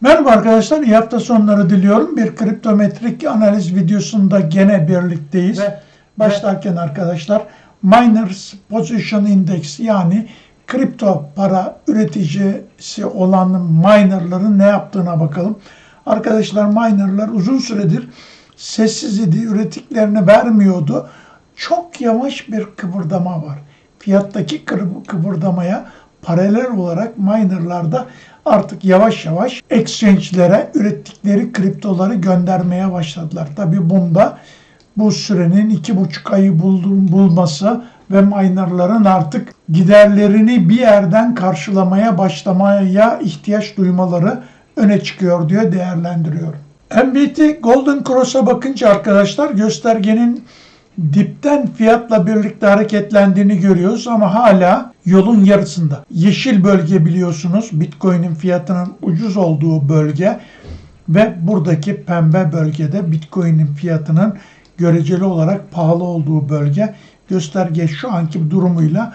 Merhaba arkadaşlar, iyi hafta sonları diliyorum. Bir kriptometrik analiz videosunda gene birlikteyiz. Ve başlarken arkadaşlar Miners Position Index yani kripto para üreticisi olan minerların ne yaptığına bakalım. Arkadaşlar minerlar uzun süredir sessiz idi, üretiklerini vermiyordu. Çok yavaş bir kıpırdama var. Fiyattaki kıpırdamaya paralel olarak minerlarda artık yavaş yavaş exchange'lere ürettikleri kriptoları göndermeye başladılar. Tabi bunda bu sürenin iki buçuk ayı bulması ve minerların artık giderlerini bir yerden karşılamaya başlamaya ihtiyaç duymaları öne çıkıyor diye değerlendiriyorum. MBT Golden Cross'a bakınca arkadaşlar göstergenin dipten fiyatla birlikte hareketlendiğini görüyoruz ama hala yolun yarısında. Yeşil bölge biliyorsunuz Bitcoin'in fiyatının ucuz olduğu bölge ve buradaki pembe bölgede Bitcoin'in fiyatının göreceli olarak pahalı olduğu bölge. Gösterge şu anki durumuyla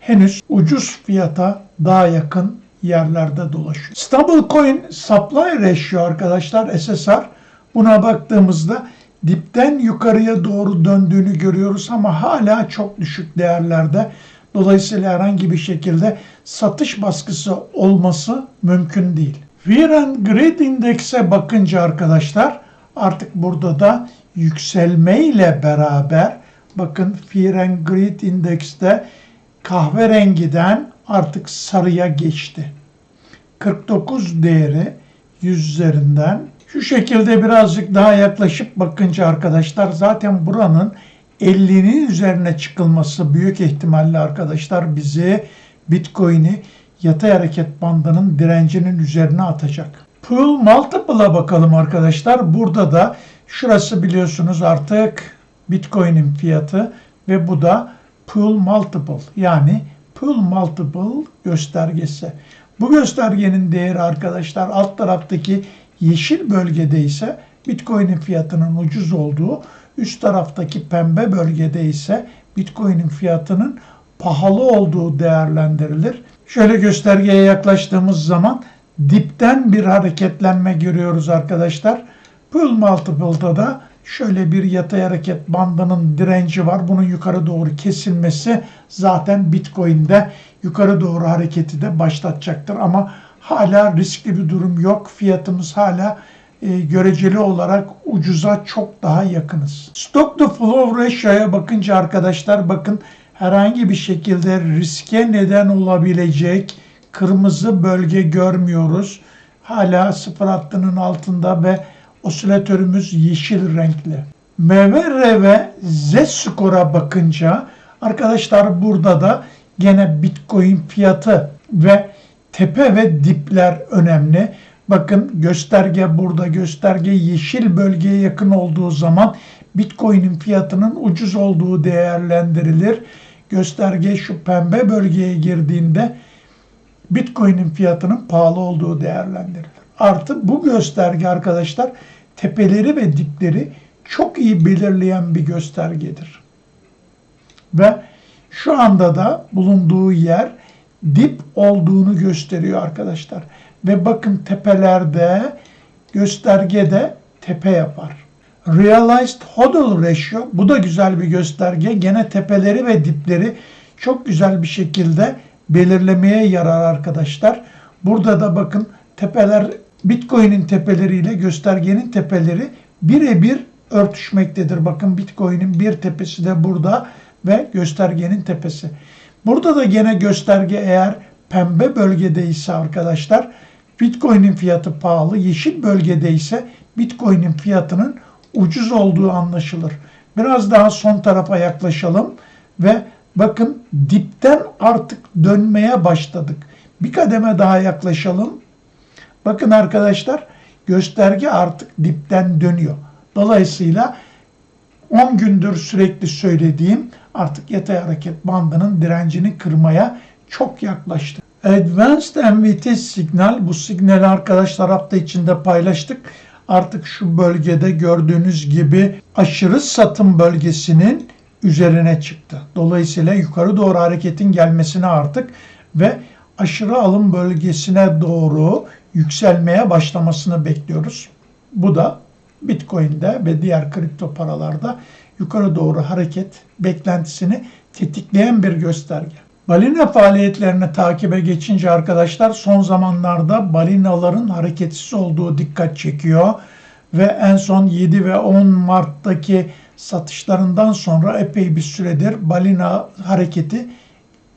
henüz ucuz fiyata daha yakın yerlerde dolaşıyor. Stablecoin Supply Ratio arkadaşlar SSR buna baktığımızda dipten yukarıya doğru döndüğünü görüyoruz ama hala çok düşük değerlerde. Dolayısıyla herhangi bir şekilde satış baskısı olması mümkün değil. Fear and Greed Index'e bakınca arkadaşlar artık burada da yükselme ile beraber bakın Fear and Greed Index'te kahverengiden artık sarıya geçti. 49 değeri 100 üzerinden şu şekilde birazcık daha yaklaşıp bakınca arkadaşlar zaten buranın 50'nin üzerine çıkılması büyük ihtimalle arkadaşlar bizi Bitcoin'i yatay hareket bandının direncinin üzerine atacak. Pool Multiple'a bakalım arkadaşlar. Burada da şurası biliyorsunuz artık Bitcoin'in fiyatı ve bu da Pool Multiple yani Pool Multiple göstergesi. Bu göstergenin değeri arkadaşlar alt taraftaki yeşil bölgede ise Bitcoin'in fiyatının ucuz olduğu, üst taraftaki pembe bölgede ise Bitcoin'in fiyatının pahalı olduğu değerlendirilir. Şöyle göstergeye yaklaştığımız zaman dipten bir hareketlenme görüyoruz arkadaşlar. Pool Multiple'da da şöyle bir yatay hareket bandının direnci var. Bunun yukarı doğru kesilmesi zaten Bitcoin'de yukarı doğru hareketi de başlatacaktır. Ama hala riskli bir durum yok. Fiyatımız hala e, göreceli olarak ucuza çok daha yakınız. Stock to flow ratio'ya bakınca arkadaşlar bakın herhangi bir şekilde riske neden olabilecek kırmızı bölge görmüyoruz. Hala sıfır hattının altında ve osilatörümüz yeşil renkli. MVR ve Z skora bakınca arkadaşlar burada da gene Bitcoin fiyatı ve tepe ve dipler önemli. Bakın gösterge burada gösterge yeşil bölgeye yakın olduğu zaman Bitcoin'in fiyatının ucuz olduğu değerlendirilir. Gösterge şu pembe bölgeye girdiğinde Bitcoin'in fiyatının pahalı olduğu değerlendirilir. Artı bu gösterge arkadaşlar tepeleri ve dipleri çok iyi belirleyen bir göstergedir. Ve şu anda da bulunduğu yer dip olduğunu gösteriyor arkadaşlar. Ve bakın tepelerde göstergede tepe yapar. Realized Hodl Ratio bu da güzel bir gösterge. Gene tepeleri ve dipleri çok güzel bir şekilde belirlemeye yarar arkadaşlar. Burada da bakın tepeler Bitcoin'in tepeleriyle göstergenin tepeleri birebir örtüşmektedir. Bakın Bitcoin'in bir tepesi de burada ve göstergenin tepesi. Burada da gene gösterge eğer pembe bölgede ise arkadaşlar Bitcoin'in fiyatı pahalı, yeşil bölgede ise Bitcoin'in fiyatının ucuz olduğu anlaşılır. Biraz daha son tarafa yaklaşalım ve bakın dipten artık dönmeye başladık. Bir kademe daha yaklaşalım. Bakın arkadaşlar gösterge artık dipten dönüyor. Dolayısıyla 10 gündür sürekli söylediğim artık yatay hareket bandının direncini kırmaya çok yaklaştı. Advanced MVT signal bu signali arkadaşlar hafta içinde paylaştık. Artık şu bölgede gördüğünüz gibi aşırı satım bölgesinin üzerine çıktı. Dolayısıyla yukarı doğru hareketin gelmesine artık ve aşırı alım bölgesine doğru yükselmeye başlamasını bekliyoruz. Bu da Bitcoin'de ve diğer kripto paralarda yukarı doğru hareket beklentisini tetikleyen bir gösterge. Balina faaliyetlerini takibe geçince arkadaşlar son zamanlarda balinaların hareketsiz olduğu dikkat çekiyor ve en son 7 ve 10 Mart'taki satışlarından sonra epey bir süredir balina hareketi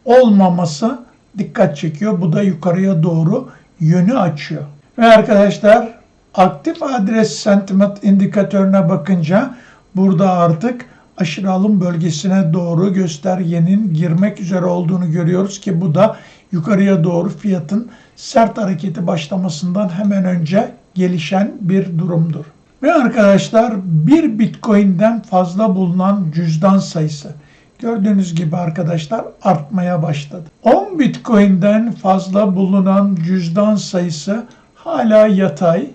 olmaması dikkat çekiyor. Bu da yukarıya doğru yönü açıyor. Ve arkadaşlar aktif adres sentiment indikatörüne bakınca burada artık aşırı alım bölgesine doğru göstergenin girmek üzere olduğunu görüyoruz ki bu da yukarıya doğru fiyatın sert hareketi başlamasından hemen önce gelişen bir durumdur. Ve arkadaşlar bir Bitcoin'den fazla bulunan cüzdan sayısı gördüğünüz gibi arkadaşlar artmaya başladı. 10 Bitcoin'den fazla bulunan cüzdan sayısı hala yatay.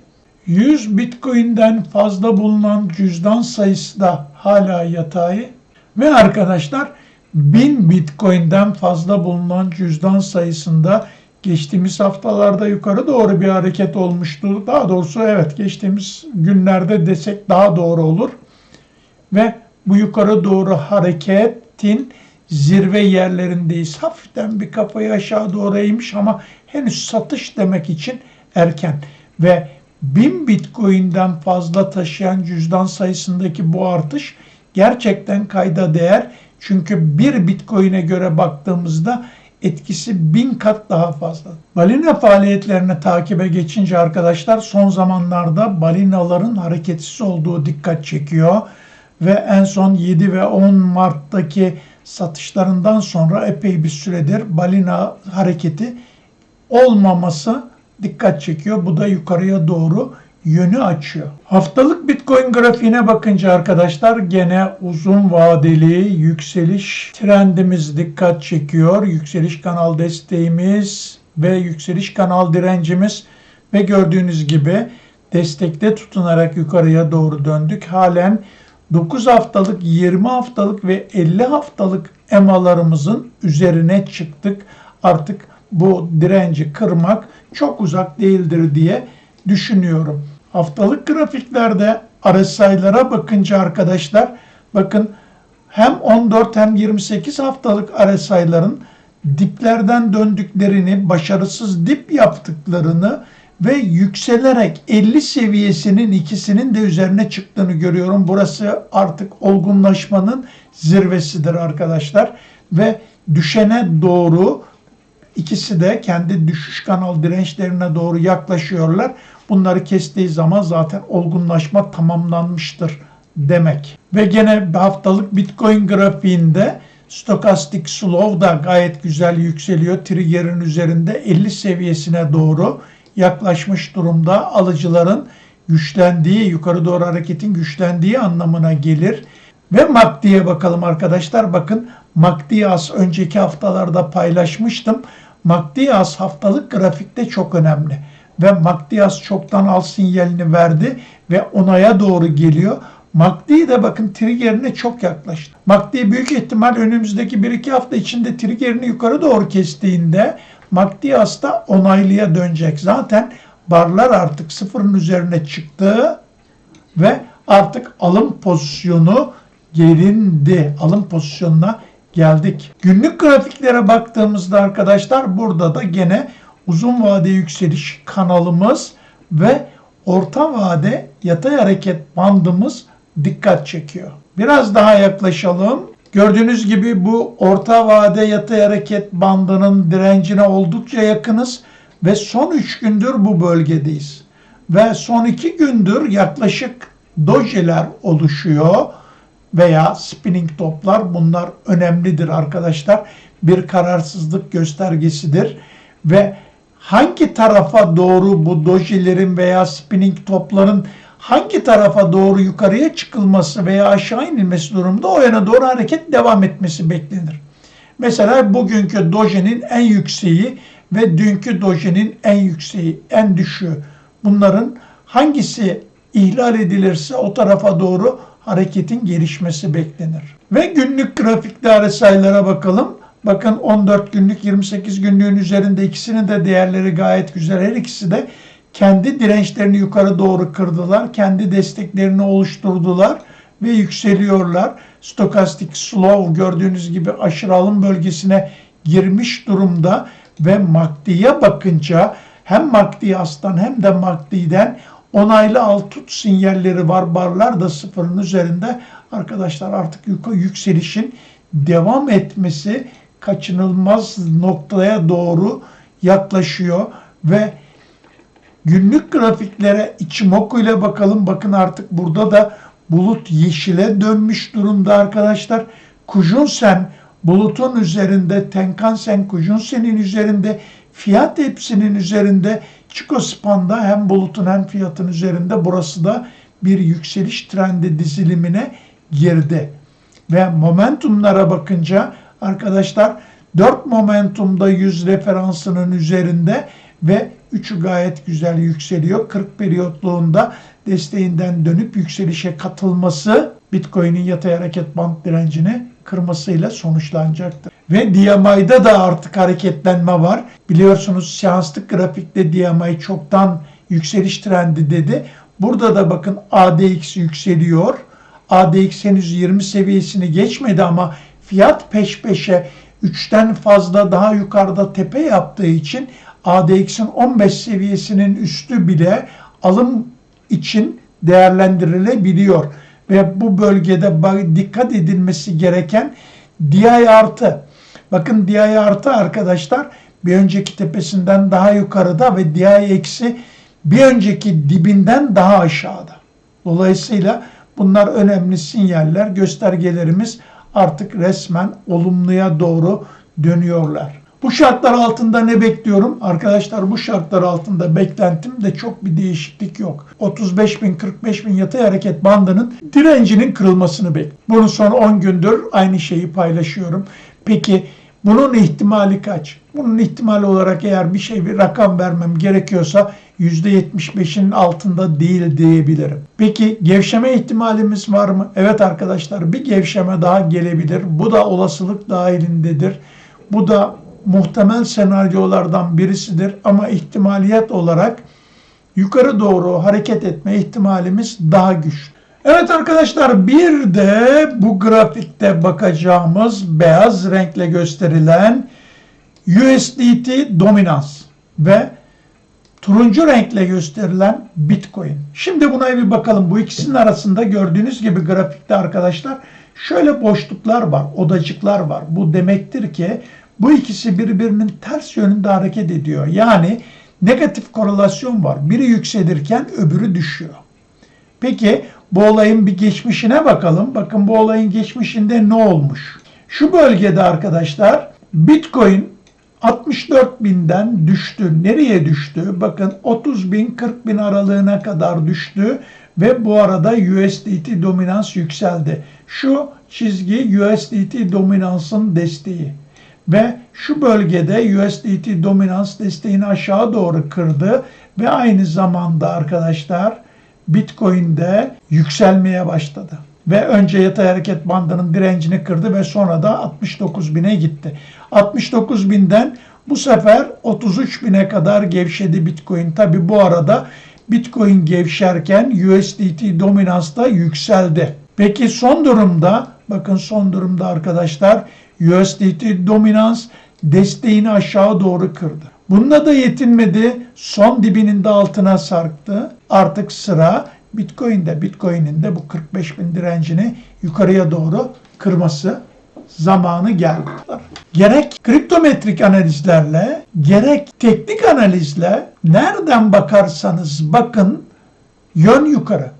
100 Bitcoin'den fazla bulunan cüzdan sayısı da hala yatay. Ve arkadaşlar 1000 Bitcoin'den fazla bulunan cüzdan sayısında geçtiğimiz haftalarda yukarı doğru bir hareket olmuştu. Daha doğrusu evet geçtiğimiz günlerde desek daha doğru olur. Ve bu yukarı doğru hareketin zirve yerlerindeyiz. Hafiften bir kafayı aşağı doğru eğmiş ama henüz satış demek için erken. Ve 1000 Bitcoin'den fazla taşıyan cüzdan sayısındaki bu artış gerçekten kayda değer. Çünkü bir Bitcoin'e göre baktığımızda etkisi bin kat daha fazla. Balina faaliyetlerini takibe geçince arkadaşlar son zamanlarda balinaların hareketsiz olduğu dikkat çekiyor. Ve en son 7 ve 10 Mart'taki satışlarından sonra epey bir süredir balina hareketi olmaması dikkat çekiyor. Bu da yukarıya doğru yönü açıyor. Haftalık Bitcoin grafiğine bakınca arkadaşlar gene uzun vadeli yükseliş trendimiz dikkat çekiyor. Yükseliş kanal desteğimiz ve yükseliş kanal direncimiz ve gördüğünüz gibi destekte tutunarak yukarıya doğru döndük. Halen 9 haftalık, 20 haftalık ve 50 haftalık emalarımızın üzerine çıktık. Artık bu direnci kırmak çok uzak değildir diye düşünüyorum. Haftalık grafiklerde RSI'lara bakınca arkadaşlar bakın hem 14 hem 28 haftalık RSI'ların diplerden döndüklerini, başarısız dip yaptıklarını ve yükselerek 50 seviyesinin ikisinin de üzerine çıktığını görüyorum. Burası artık olgunlaşmanın zirvesidir arkadaşlar ve düşene doğru ikisi de kendi düşüş kanal dirençlerine doğru yaklaşıyorlar. Bunları kestiği zaman zaten olgunlaşma tamamlanmıştır demek. Ve gene haftalık Bitcoin grafiğinde Stokastik Slow da gayet güzel yükseliyor. Trigger'in üzerinde 50 seviyesine doğru yaklaşmış durumda. Alıcıların güçlendiği, yukarı doğru hareketin güçlendiği anlamına gelir. Ve MACD'ye bakalım arkadaşlar. Bakın MACD'yi az önceki haftalarda paylaşmıştım. MACD'yaz haftalık grafikte çok önemli. Ve MACD'yaz çoktan al sinyalini verdi ve onaya doğru geliyor. MACD de bakın triggerine çok yaklaştı. MACD büyük ihtimal önümüzdeki 1-2 hafta içinde triggerini yukarı doğru kestiğinde MACD da onaylıya dönecek. Zaten barlar artık sıfırın üzerine çıktı ve artık alım pozisyonu gerindi. Alım pozisyonuna geldik. Günlük grafiklere baktığımızda arkadaşlar burada da gene uzun vade yükseliş kanalımız ve orta vade yatay hareket bandımız dikkat çekiyor. Biraz daha yaklaşalım. Gördüğünüz gibi bu orta vade yatay hareket bandının direncine oldukça yakınız ve son 3 gündür bu bölgedeyiz. Ve son 2 gündür yaklaşık dojeler oluşuyor veya spinning toplar bunlar önemlidir arkadaşlar. Bir kararsızlık göstergesidir ve hangi tarafa doğru bu dojilerin veya spinning topların hangi tarafa doğru yukarıya çıkılması veya aşağı inilmesi durumunda o yana doğru hareket devam etmesi beklenir. Mesela bugünkü dojenin en yükseği ve dünkü dojenin en yükseği, en düşüğü. Bunların hangisi ihlal edilirse o tarafa doğru hareketin gelişmesi beklenir. Ve günlük grafikte RSI'lara bakalım. Bakın 14 günlük 28 günlüğün üzerinde ikisinin de değerleri gayet güzel. Her ikisi de kendi dirençlerini yukarı doğru kırdılar. Kendi desteklerini oluşturdular ve yükseliyorlar. Stokastik slow gördüğünüz gibi aşırı alım bölgesine girmiş durumda ve MACD'ye bakınca hem MACD aslan hem de MACD'den onaylı al tut sinyalleri var. Barlar da sıfırın üzerinde. Arkadaşlar artık yükselişin devam etmesi kaçınılmaz noktaya doğru yaklaşıyor ve günlük grafiklere Ichimoku ile bakalım. Bakın artık burada da bulut yeşile dönmüş durumda arkadaşlar. Kujunsen bulutun üzerinde, Tenkan-sen Kujunsen'in üzerinde, fiyat hepsinin üzerinde, Chico Span'da hem bulutun hem fiyatın üzerinde burası da bir yükseliş trendi dizilimine girdi. Ve momentumlara bakınca arkadaşlar 4 momentumda 100 referansının üzerinde ve 3'ü gayet güzel yükseliyor. 40 periyotluğunda desteğinden dönüp yükselişe katılması Bitcoin'in yatay hareket band direncini kırmasıyla sonuçlanacaktır. Ve DMI'da da artık hareketlenme var. Biliyorsunuz seanslık grafikte DMI çoktan yükseliş trendi dedi. Burada da bakın ADX yükseliyor. ADX henüz 20 seviyesini geçmedi ama fiyat peş peşe 3'ten fazla daha yukarıda tepe yaptığı için ADX'in 15 seviyesinin üstü bile alım için değerlendirilebiliyor. Ve bu bölgede dikkat edilmesi gereken DI artı. Bakın DI artı arkadaşlar bir önceki tepesinden daha yukarıda ve DI eksi bir önceki dibinden daha aşağıda. Dolayısıyla bunlar önemli sinyaller, göstergelerimiz artık resmen olumluya doğru dönüyorlar. Bu şartlar altında ne bekliyorum? Arkadaşlar bu şartlar altında beklentim de çok bir değişiklik yok. 35 bin 45 bin yatay hareket bandının direncinin kırılmasını bekliyorum. Bunu son 10 gündür aynı şeyi paylaşıyorum. Peki bunun ihtimali kaç? Bunun ihtimali olarak eğer bir şey bir rakam vermem gerekiyorsa %75'in altında değil diyebilirim. Peki gevşeme ihtimalimiz var mı? Evet arkadaşlar bir gevşeme daha gelebilir. Bu da olasılık dahilindedir. Bu da muhtemel senaryolardan birisidir ama ihtimaliyet olarak yukarı doğru hareket etme ihtimalimiz daha güçlü. Evet arkadaşlar bir de bu grafikte bakacağımız beyaz renkle gösterilen USDT dominans ve turuncu renkle gösterilen Bitcoin. Şimdi buna bir bakalım. Bu ikisinin arasında gördüğünüz gibi grafikte arkadaşlar şöyle boşluklar var, odacıklar var. Bu demektir ki bu ikisi birbirinin ters yönünde hareket ediyor. Yani negatif korelasyon var. Biri yükselirken öbürü düşüyor. Peki bu olayın bir geçmişine bakalım. Bakın bu olayın geçmişinde ne olmuş? Şu bölgede arkadaşlar Bitcoin 64 binden düştü. Nereye düştü? Bakın 30 bin 40 bin aralığına kadar düştü ve bu arada USDT dominans yükseldi. Şu çizgi USDT dominansın desteği ve şu bölgede USDT dominans desteğini aşağı doğru kırdı ve aynı zamanda arkadaşlar Bitcoin'de yükselmeye başladı. Ve önce yatay hareket bandının direncini kırdı ve sonra da 69 bine gitti. 69 binden bu sefer 33 bine kadar gevşedi Bitcoin. Tabi bu arada Bitcoin gevşerken USDT dominans da yükseldi. Peki son durumda bakın son durumda arkadaşlar USDT dominans desteğini aşağı doğru kırdı. Bununla da yetinmedi. Son dibinin de altına sarktı. Artık sıra Bitcoin'de. Bitcoin'in de bu 45 bin direncini yukarıya doğru kırması zamanı geldi. Gerek kriptometrik analizlerle gerek teknik analizle nereden bakarsanız bakın yön yukarı.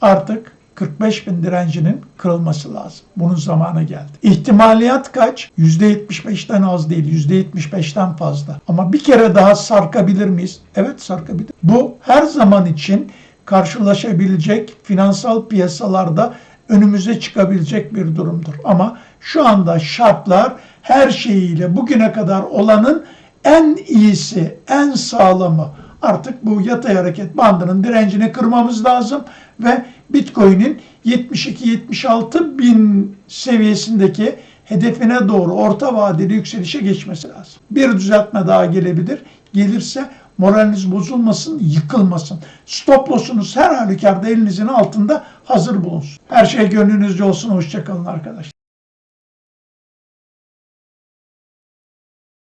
Artık 45 bin direncinin kırılması lazım. Bunun zamanı geldi. İhtimaliyat kaç? %75'ten az değil, %75'ten fazla. Ama bir kere daha sarkabilir miyiz? Evet sarkabilir. Bu her zaman için karşılaşabilecek finansal piyasalarda önümüze çıkabilecek bir durumdur. Ama şu anda şartlar her şeyiyle bugüne kadar olanın en iyisi, en sağlamı. Artık bu yatay hareket bandının direncini kırmamız lazım ve Bitcoin'in 72-76 bin seviyesindeki hedefine doğru orta vadeli yükselişe geçmesi lazım. Bir düzeltme daha gelebilir. Gelirse moraliniz bozulmasın, yıkılmasın. Stop loss'unuz her halükarda elinizin altında hazır bulunsun. Her şey gönlünüzce olsun. Hoşçakalın arkadaşlar.